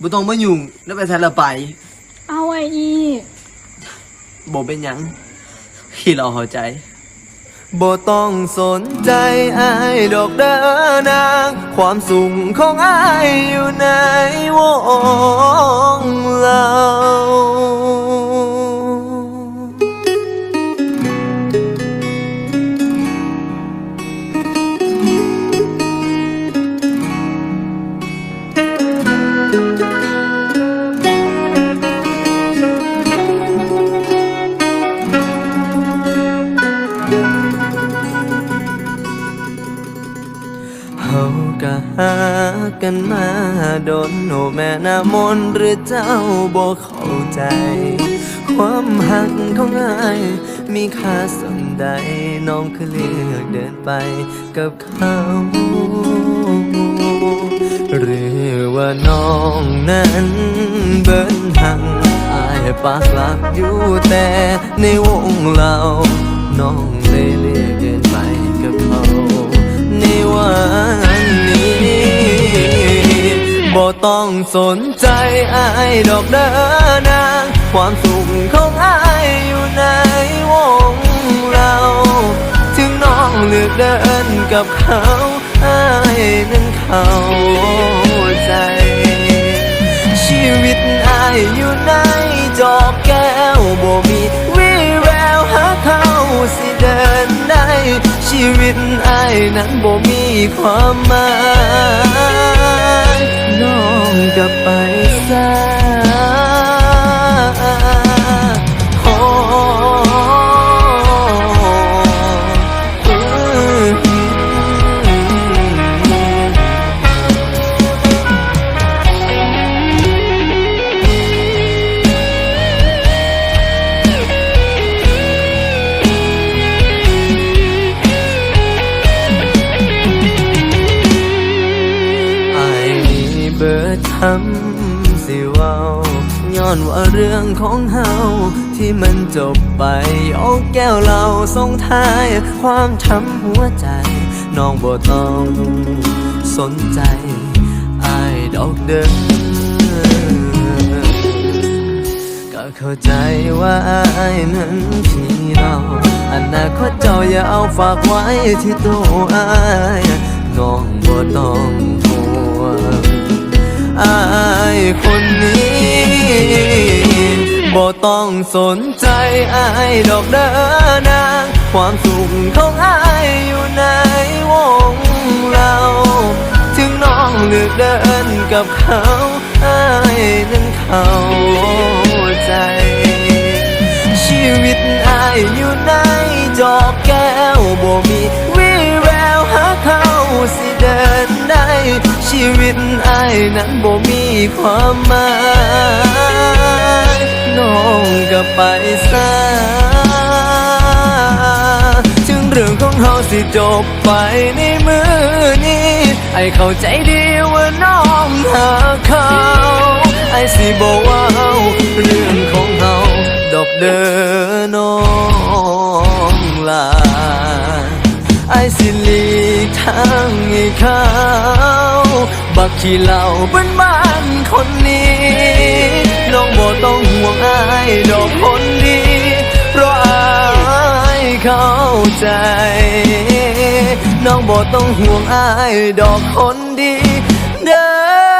บ่ต้องมายุ่งแล้วไปทะละไป เอาไอ้อีบ่เป็นหยังที่เราเข้าใจบ่ต้องสนใจอายดอกเด้อนาง ความสุขของอายอยู่ในวงเรา หากันมาโดนโนแม่นามนหรือเจ้าบ่เข้าใจ ความหักของอายมีค่าสมใดน้องคือเลือกเดินไปกับเขาหรือว่าน้องนั้นเบิ้นหังอายปากหลักอยู่แต่ในวงเราน้องเลยเลือกเดินไปกับเขาในวัน บ่ต้องสนใจอายดอกเด้อนาง ความสุขของอายอยู่ในวงเรา ถึงน้องเลือกเดินกับเขาอายนั้นเข้าใจ เดินได้ ชีวิตอายนั้นบ่มีความหมายน้องกลับไป ทำสิเว้าย้อนว่าเรื่องของเฮาที่มันจบไปโอ้แก้วเราส่งท้าย ความช้ำหัวใจ น้องบ่ต้องสนใจอายดอกเดินก็เข้าใจว่าอายนั้นที่เราอนาคตเจ้าอย่าเอาฝากไว้ที่ตัวอาย น้องบ่ต้องห่วง อายคนนี้บ่ต้องสนใจอายดอกเด้อนางความสุขของอายอยู่ในวงเรา ถึงน้องเลือกเดินกับเขาอายนั้นเขา วิตอายนั้นบ่มีความหมายน้องก็ไปซะถึงเรื่องของเฮาสิจบไปในมือนี้ไอเข้าใจดีว่าน้องหาเขาไอสิบอกว่าเรื่องของเฮาดอกเดินน้องลาไอสิลีทางให้เขา บักขี้เหล่าเป็นบ้านคนนี้น้องบ่ต้องห่วงอายดอกคนดีเพราะอายเข้าใจ น้องบ่ต้องห่วงอายดอกคนดีเด้อ